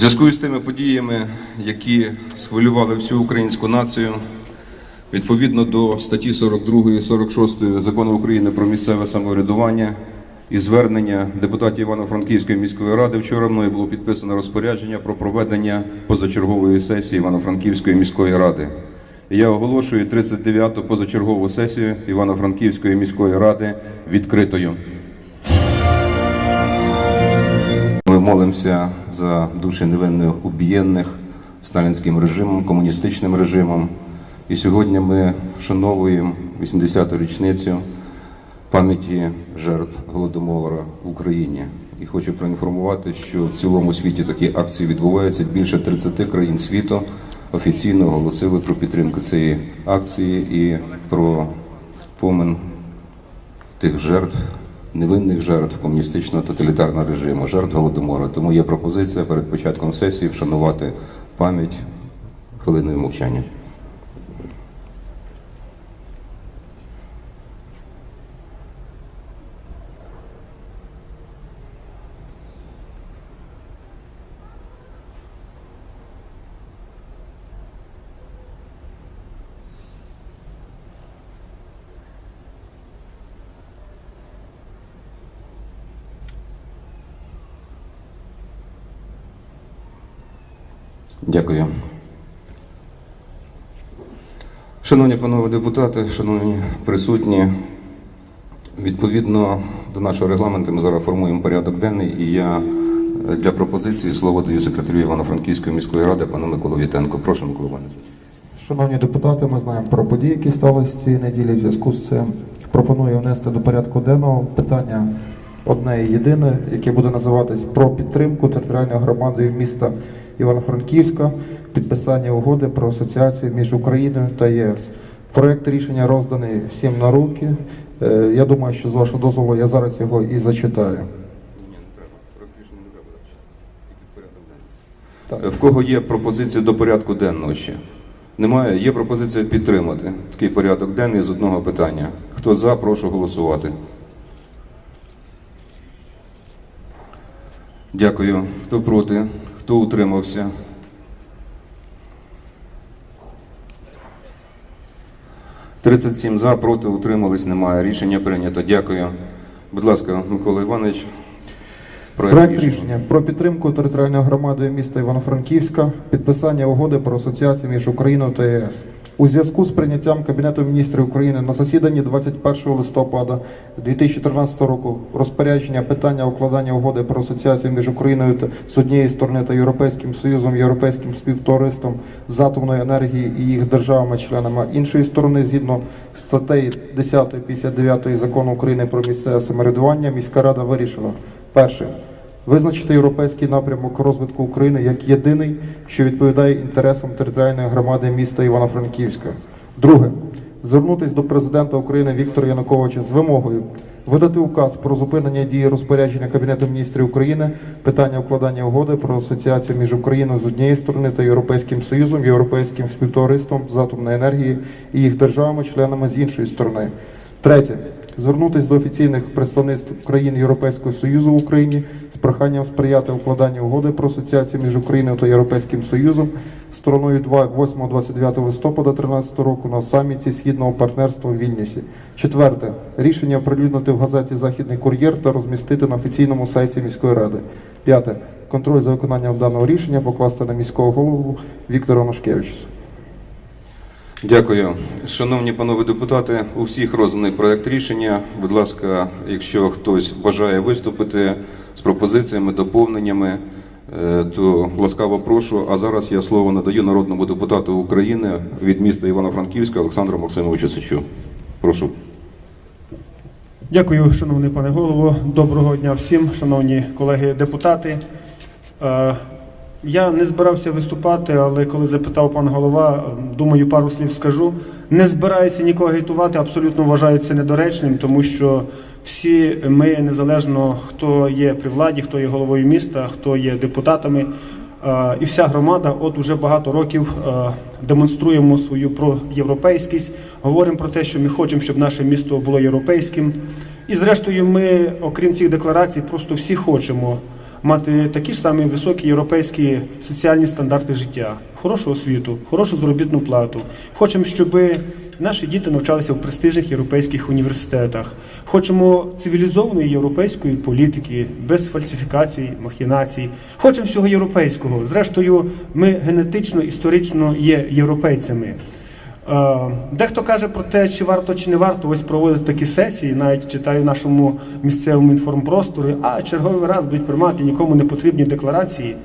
Зв'язку з тими подіями, які схвилювали всю українську націю, відповідно до статті 42 і 46 закону України про місцеве самоврядування і звернення депутатів Івано-Франківської міської ради, вчора мною було підписано розпорядження про проведення позачергової сесії Івано-Франківської міської ради. Я оголошую 39-ту позачергову сесію Івано-Франківської міської ради відкритою. Молимося за душі невинних убієнних сталінським режимом, комуністичним режимом. І сьогодні ми вшановуємо 80-ту річницю пам'яті жертв голодомора в Україні. І хочу проінформувати, що в цілому світі такі акції відбуваються. Більше 30 країн світу офіційно оголосили про підтримку цієї акції і про помин тих жертв, невинних жертв комуністичного тоталітарного режиму, жертв голодомору. Тому є пропозиція перед початком сесії вшанувати пам'ять хвилиною мовчання. Дякую. Шановні панове депутати, шановні присутні, відповідно до нашого регламенту ми зараз формуємо порядок денний, і я е, для пропозиції слово даю секретарю Івано-Франківської міської ради пану Миколу Вітенко. Прошу, Микола Іванович. Шановні депутати, ми знаємо про події, які сталися цієї неділі. В зв'язку з цим пропоную внести до порядку денного питання одне і єдине, яке буде називатись про підтримку територіальної громади міста Івано-Франківська, підписання угоди про асоціацію між Україною та ЄС. Проект рішення розданий всім на руки. Е, Я думаю, що з вашого дозволу я зараз його і зачитаю. В кого є пропозиція до порядку денного ще? Немає? Є пропозиція підтримати такий порядок денний з одного питання. Хто за, прошу голосувати. Дякую. Хто проти? Хто утримався? Тридцять сім за, проти, утримались, немає. Рішення прийнято. Дякую. Будь ласка, Микола Іванович. Проект рішення про підтримку територіальної громади міста Івано-Франківська, підписання угоди про асоціацію між Україною та ЄС. У зв'язку з прийняттям Кабінету міністрів України на засіданні 21 листопада 2013 року розпорядження питання укладання угоди про асоціацію між Україною та з однієї сторони та Європейським Союзом, Європейським співтовариством з атомної енергії і їх державами-членами іншої сторони, згідно статей 10 59 закону України про місцеве самоврядування, міська рада вирішила перше. Визначити європейський напрямок розвитку України як єдиний, що відповідає інтересам територіальної громади міста Івано-Франківська. Друге. Звернутися до президента України Віктора Януковича з вимогою видати указ про зупинення дії розпорядження Кабінету міністрів України питання укладання угоди про асоціацію між Україною з однієї сторони та Європейським Союзом, Європейським співтовариством з атомної енергії і їх державами-членами з іншої сторони. Третє. Звернутися до офіційних представництв країн Європейського Союзу в Україні з проханням сприяти укладанню угоди про асоціацію між Україною та Європейським Союзом стороною 8-29 листопада 2013 року на саміті Східного партнерства в Вільнюсі. Четверте. Рішення оприлюднити в газеті Західний кур'єр та розмістити на офіційному сайті міської ради. П'яте. Контроль за виконанням даного рішення покласти на міського голову Віктора Ношкевича. Дякую. Шановні панове депутати, у всіх розданий проект рішення. Будь ласка, якщо хтось бажає виступити з пропозиціями, доповненнями, е, то ласкаво прошу. А зараз я слово надаю народному депутату України від міста Івано-Франківська Олександру Максимовичу Сичу. Прошу. Дякую, шановний пане голово. Доброго дня всім, шановні колеги депутати. Е, Я не збирався виступати, але коли запитав пан голова, е, думаю, пару слів скажу. Не збираюся нікого агітувати, абсолютно вважаю це недоречним, тому що всі ми, незалежно хто є при владі, хто є головою міста, хто є депутатами, е, і вся громада, от уже багато років е, демонструємо свою проєвропейськість, говоримо про те, що ми хочемо, щоб наше місто було європейським. І зрештою, ми, окрім цих декларацій, просто всі хочемо мати такі ж самі високі європейські соціальні стандарти життя, хорошу освіту, хорошу заробітну плату. Хочемо, щоб наші діти навчалися в престижних європейських університетах. Хочемо цивілізованої європейської політики без фальсифікацій, махінацій. Хочемо всього європейського. Зрештою, ми генетично, історично є європейцями. Е, Дехто каже про те, чи варто чи не варто ось проводити такі сесії, навіть читаю в нашому місцевому інформпросторі, а черговий раз будуть приймати нікому не потрібні декларації.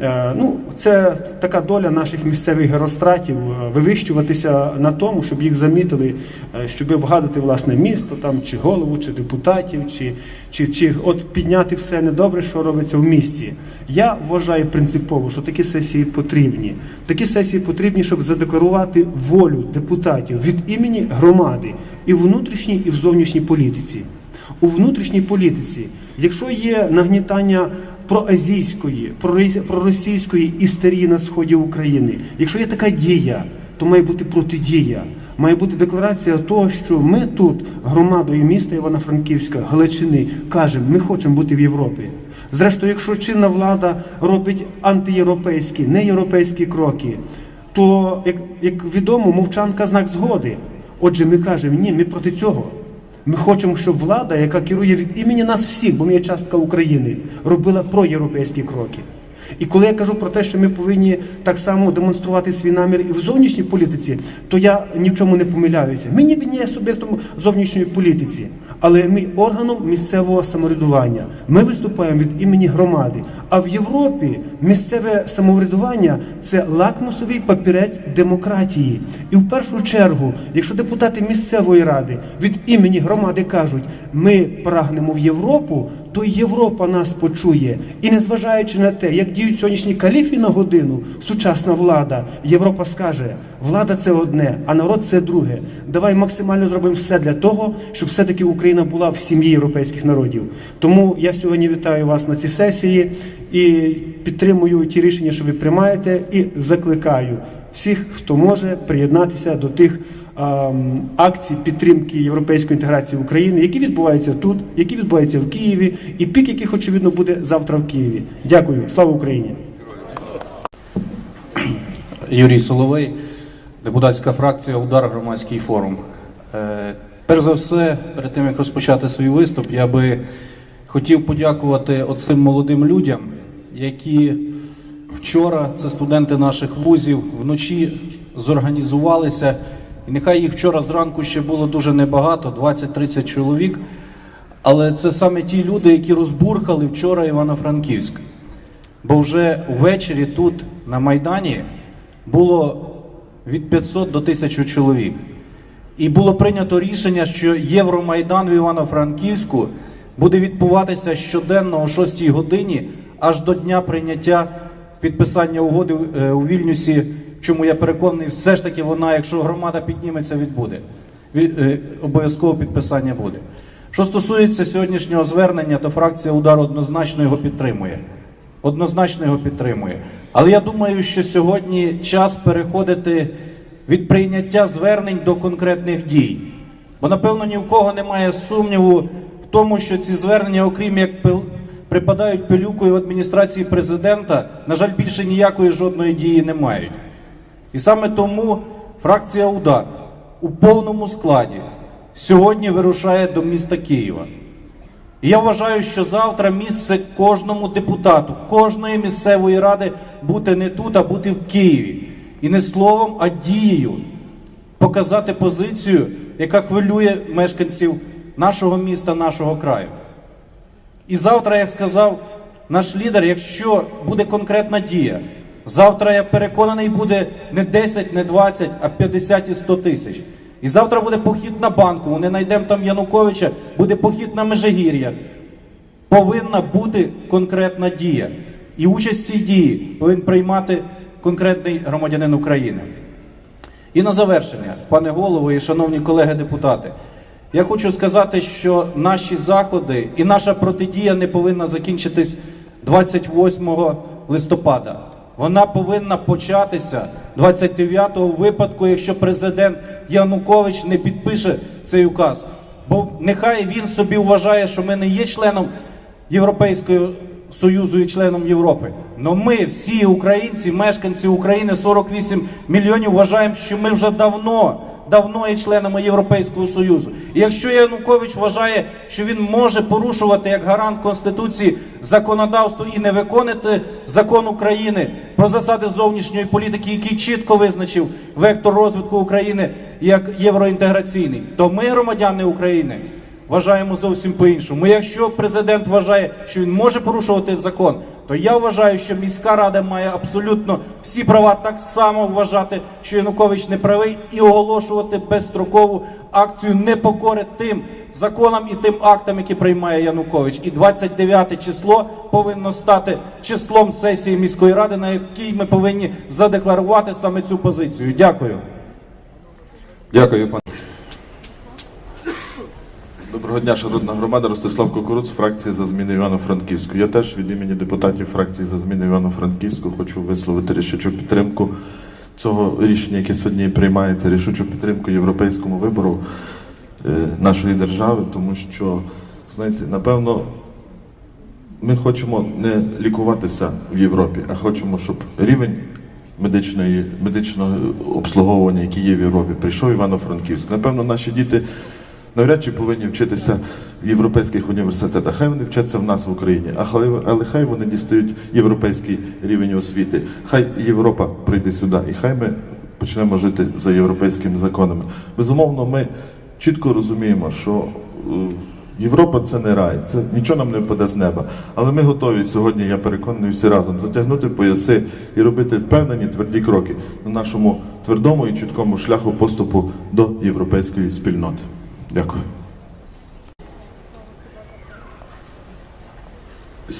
Е, Ну, це така доля наших місцевих геростратів е, вивищуватися на тому, щоб їх замітили, е, щоб обгадити власне місто, там чи голову, чи депутатів, чи, чи, чи от підняти все недобре, що робиться в місті. Я вважаю принципово, що такі сесії потрібні. Такі сесії потрібні, щоб задекларувати волю депутатів від імені громади і в внутрішній, і в зовнішній політиці. У внутрішній політиці, якщо є нагнітання проазійської, пророс- проросійської істерії на сході України, якщо є така дія, то має бути протидія. Має бути декларація того, що ми тут, громадою міста Івано-Франківська, Галичини, кажемо, ми хочемо бути в Європі. Зрештою, якщо чинна влада робить антиєвропейські, неєвропейські кроки, то, як, як відомо, мовчанка знак згоди. Отже, ми кажемо, ні, ми проти цього. Ми хочемо, щоб влада, яка керує від імені нас всіх, бо ми є частка України, робила проєвропейські кроки. І коли я кажу про те, що ми повинні так само демонструвати свій намір і в зовнішній політиці, то я ні в чому не помиляюся. Ми ніби не є суб'єктом зовнішньої політиці, але ми органом місцевого самоврядування. Ми виступаємо від імені громади. А в Європі місцеве самоврядування це лакмусовий папірець демократії. І в першу чергу, якщо депутати місцевої ради від імені громади кажуть, ми прагнемо в Європу, то Європа нас почує. І незважаючи на те, як діють сьогоднішні каліфи на годину, сучасна влада, Європа скаже, влада це одне, а народ це друге. Давай максимально зробимо все для того, щоб все-таки Україна була в сім'ї європейських народів. Тому я сьогодні вітаю вас на цій сесії і підтримую ті рішення, що ви приймаєте, і закликаю всіх, хто може приєднатися до тих акцій підтримки європейської інтеграції України, які відбуваються тут, які відбуваються в Києві, і пік, яких очевидно буде завтра в Києві. Дякую, слава Україні! Юрій Соловей, депутатська фракція Удар громадський форум. Е, Перш за все, перед тим як розпочати свій виступ, я би хотів подякувати оцим молодим людям, які вчора, це студенти наших вузів, вночі зорганізувалися. І нехай їх вчора зранку ще було дуже небагато, 20-30 чоловік. Але це саме ті люди, які розбурхали вчора Івано-Франківськ. Бо вже ввечері тут, на Майдані, було від 500 до 1000 чоловік. І було прийнято рішення, що Євромайдан в Івано-Франківську буде відбуватися щоденно о 6 годині аж до дня прийняття підписання угоди е, у Вільнюсі. Чому я переконаний, все ж таки вона, якщо громада підніметься, відбуде. Е, Обов'язково підписання буде. Що стосується сьогоднішнього звернення, то фракція удар однозначно його підтримує. Однозначно його підтримує. Але я думаю, що сьогодні час переходити від прийняття звернень до конкретних дій. Бо, напевно, ні в кого немає сумніву в тому, що ці звернення, окрім як припадають пилюкою в адміністрації президента, на жаль, більше ніякої жодної дії не мають. І саме тому фракція Удар у повному складі сьогодні вирушає до міста Києва. І я вважаю, що завтра місце кожному депутату, кожної місцевої ради бути не тут, а бути в Києві. І не словом, а дією показати позицію, яка хвилює мешканців нашого міста, нашого краю. І завтра, як сказав наш лідер, якщо буде конкретна дія, завтра я переконаний, буде не 10, не 20, а 50 і 100 тисяч. І завтра буде похід на банку. Не знайдемо там Януковича, буде похід на Межигір'я. Повинна бути конкретна дія. І участь в цій дії повинен приймати конкретний громадянин України. І на завершення, пане голово і шановні колеги депутати, я хочу сказати, що наші заходи і наша протидія не повинна закінчитись 28 листопада. Вона повинна початися 29-го випадку, якщо президент Янукович не підпише цей указ. Бо нехай він собі вважає, що ми не є членом Європейського Союзу і членом Європи. Но ми, всі українці, мешканці України, 48 мільйонів, вважаємо, що ми вже давно, давно є членами Європейського Союзу. І якщо Янукович вважає, що він може порушувати як гарант Конституції законодавство і не виконати закон України про засади зовнішньої політики, який чітко визначив вектор розвитку України як євроінтеграційний, то ми, громадяни України, вважаємо зовсім по-іншому. Якщо президент вважає, що він може порушувати закон, то я вважаю, що міська рада має абсолютно всі права так само вважати, що Янукович не правий, і оголошувати безстрокову акцію непокори тим законам і тим актам, які приймає Янукович. І 29 число повинно стати числом сесії міської ради, на якій ми повинні задекларувати саме цю позицію. Дякую. Дякую, пане. Доброго дня, шановна громада. Ростислав Кукуруц, фракція за зміни Івано-Франківську. Я теж від імені депутатів фракції за зміни Івано-Франківську хочу висловити рішучу підтримку цього рішення, яке сьогодні приймається, рішучу підтримку європейському вибору е, нашої держави, тому що, знаєте, напевно, ми хочемо не лікуватися в Європі, а хочемо, щоб рівень медичної, медичного обслуговування, який є в Європі, прийшов Івано-Франківськ. Напевно, наші діти навряд чи повинні вчитися в європейських університетах. Хай вони вчаться в нас в Україні, а хай, але хай вони дістають європейський рівень освіти. Хай Європа прийде сюди, і хай ми почнемо жити за європейськими законами. Безумовно, ми чітко розуміємо, що е, Європа це не рай, це нічого нам не впаде з неба. Але ми готові сьогодні, я переконаний, всі разом затягнути пояси і робити впевнені тверді кроки на нашому твердому і чіткому шляху поступу до європейської спільноти. Дякую.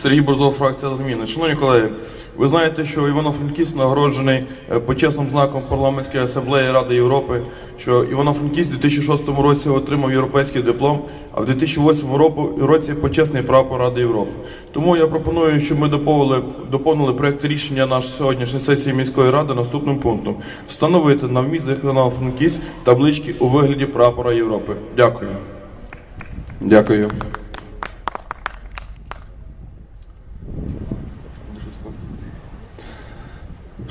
Сергій Борзов, фракція «Зміни». Шановні колеги, ви знаєте, що Івано-Франківськ нагороджений е, почесним знаком парламентської асамблеї Ради Європи, що Івано-Франківськ у 2006 році отримав європейський диплом, а в 2008 року- році почесний прапор Ради Європи. Тому я пропоную, щоб ми доповнили, доповнили проект рішення нашої сьогоднішньої сесії міської ради наступним пунктом: встановити на вмістах Івано-Франківськ таблички у вигляді прапора Європи. Дякую. Дякую.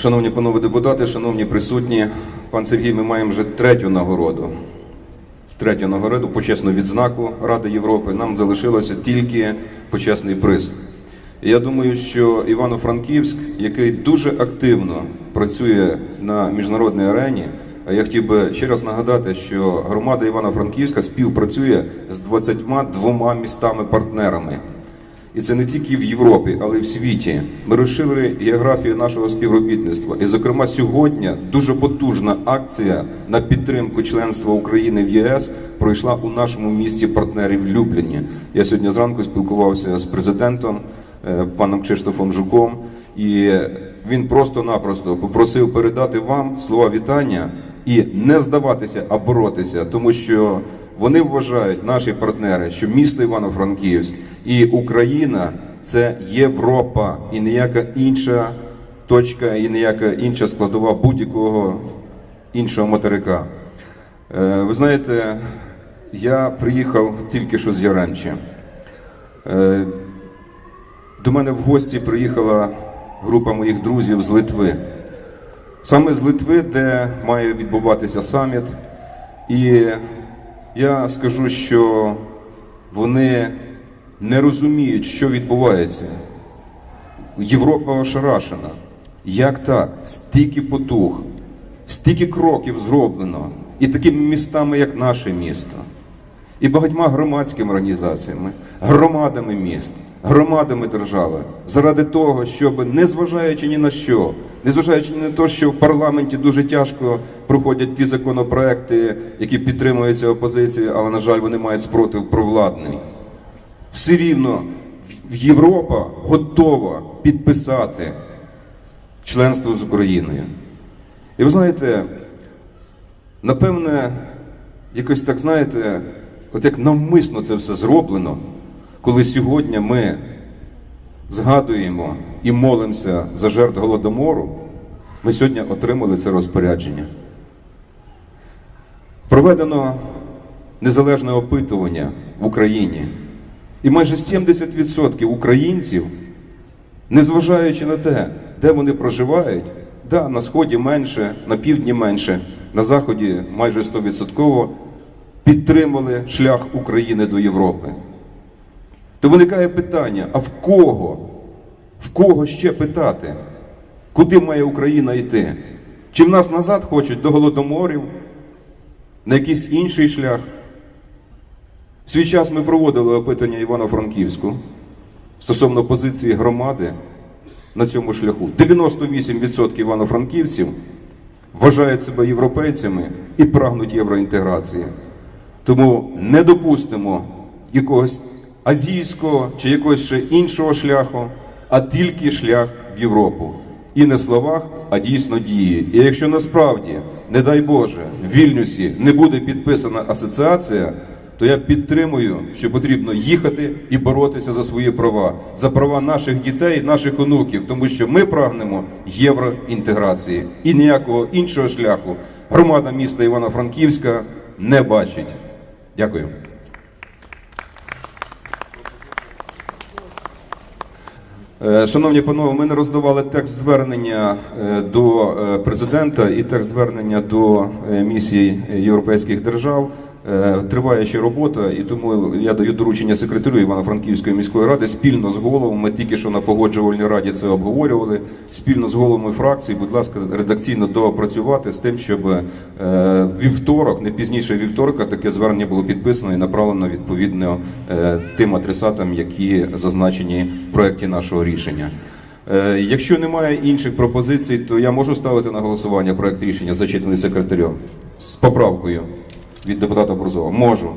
Шановні панове депутати, шановні присутні, пан Сергій, ми маємо вже третю нагороду. Третю нагороду, почесну відзнаку Ради Європи. Нам залишилося тільки почесний приз. Я думаю, що Івано-Франківськ, який дуже активно працює на міжнародній арені, а я хотів би ще раз нагадати, що громада Івано-Франківська співпрацює з 22 містами-партнерами. І це не тільки в Європі, але й в світі. Ми розширили географію нашого співробітництва. І, зокрема, сьогодні дуже потужна акція на підтримку членства України в ЄС пройшла у нашому місті партнерів Любліні. Я сьогодні зранку спілкувався з президентом е, паном Кшиштофом Жуком, і він просто-напросто попросив передати вам слова вітання і не здаватися, а боротися, тому що вони вважають, наші партнери, що місто Івано-Франківськ і Україна це Європа і ніяка інша точка, і ніяка інша складова будь-якого іншого материка. Е, Ви знаєте, я приїхав тільки що з Яремчі. Е, До мене в гості приїхала група моїх друзів з Литви. Саме з Литви, де має відбуватися саміт. І я скажу, що вони не розуміють, що відбувається. Європа ошарашена. Як так? Стільки потуг, стільки кроків зроблено, і такими містами, як наше місто, і багатьма громадськими організаціями, громадами міст, громадами держави, заради того, щоб, незважаючи ні на що, незважаючи ні на те, що в парламенті дуже тяжко проходять ті законопроекти, які підтримуються опозицією, але, на жаль, вони мають спротив провладний. Все рівно Європа готова підписати членство з Україною. І ви знаєте, напевне, якось так знаєте, от як навмисно це все зроблено, коли сьогодні ми згадуємо і молимося за жертв голодомору, ми сьогодні отримали це розпорядження. Проведено незалежне опитування в Україні. І майже 70% українців незважаючи на те, де вони проживають, да, на сході менше, на півдні менше, на заході майже 100% підтримали шлях України до Європи. То виникає питання: а в кого? В кого ще питати? Куди має Україна йти? Чи в нас назад хочуть до голодоморів, на якийсь інший шлях? В свій час ми проводили опитання Івано-Франківську стосовно позиції громади на цьому шляху. 98% івано-франківців вважають себе європейцями і прагнуть євроінтеграції. Тому не допустимо якогось азійського чи якогось ще іншого шляху, а тільки шлях в Європу. І не словах, а дійсно дії. І якщо насправді, не дай Боже, в Вільнюсі не буде підписана асоціація, то я підтримую, що потрібно їхати і боротися за свої права, за права наших дітей, наших онуків, тому що ми прагнемо євроінтеграції і ніякого іншого шляху громада міста Івано-Франківська не бачить. Дякую. Шановні панове, ми не роздавали текст звернення е, до е, президента і текст звернення до місії європейських держав. Е, Триває ще робота, і тому я даю доручення секретарю Івано-Франківської міської ради спільно з головами. Ми тільки що на погоджувальній раді це обговорювали. Спільно з головами фракцій, будь ласка, редакційно доопрацювати з тим, щоб е, вівторок, не пізніше вівторка, таке звернення було підписано і направлено відповідно е, тим адресатам, які зазначені в проєкті нашого рішення. Якщо немає інших пропозицій, то я можу ставити на голосування проект рішення, зачитаний секретарем з поправкою від депутата Борзова. Можу.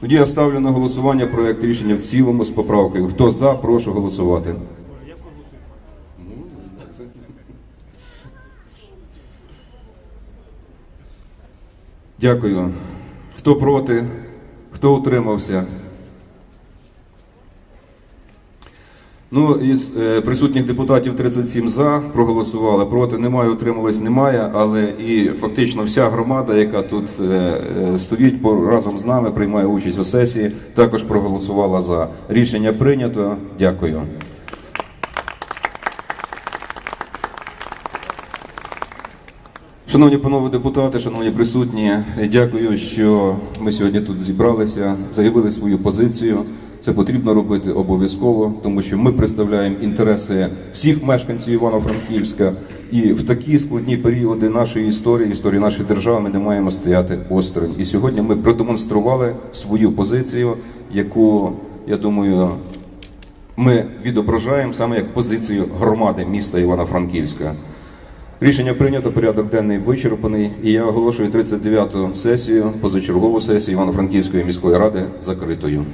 Тоді я ставлю на голосування проект рішення в цілому з поправкою. Хто за, прошу голосувати. Дякую. Хто проти? Хто утримався? Ну, із е, присутніх депутатів 37 за проголосували, проти немає, утрималось немає, але і фактично вся громада, яка тут е, е, стоїть разом з нами, приймає участь у сесії, також проголосувала за. Рішення прийнято. Дякую. Шановні панове депутати, шановні присутні, дякую, що ми сьогодні тут зібралися, заявили свою позицію. Це потрібно робити обов'язково, тому що ми представляємо інтереси всіх мешканців Івано-Франківська, і в такі складні періоди нашої історії, історії нашої держави, ми не маємо стояти осторонь. І сьогодні ми продемонстрували свою позицію, яку я думаю, ми відображаємо саме як позицію громади міста Івано-Франківська. Рішення прийнято, порядок денний вичерпаний, і я оголошую 39-ту сесію, позачергову сесію Івано-Франківської міської ради закритою.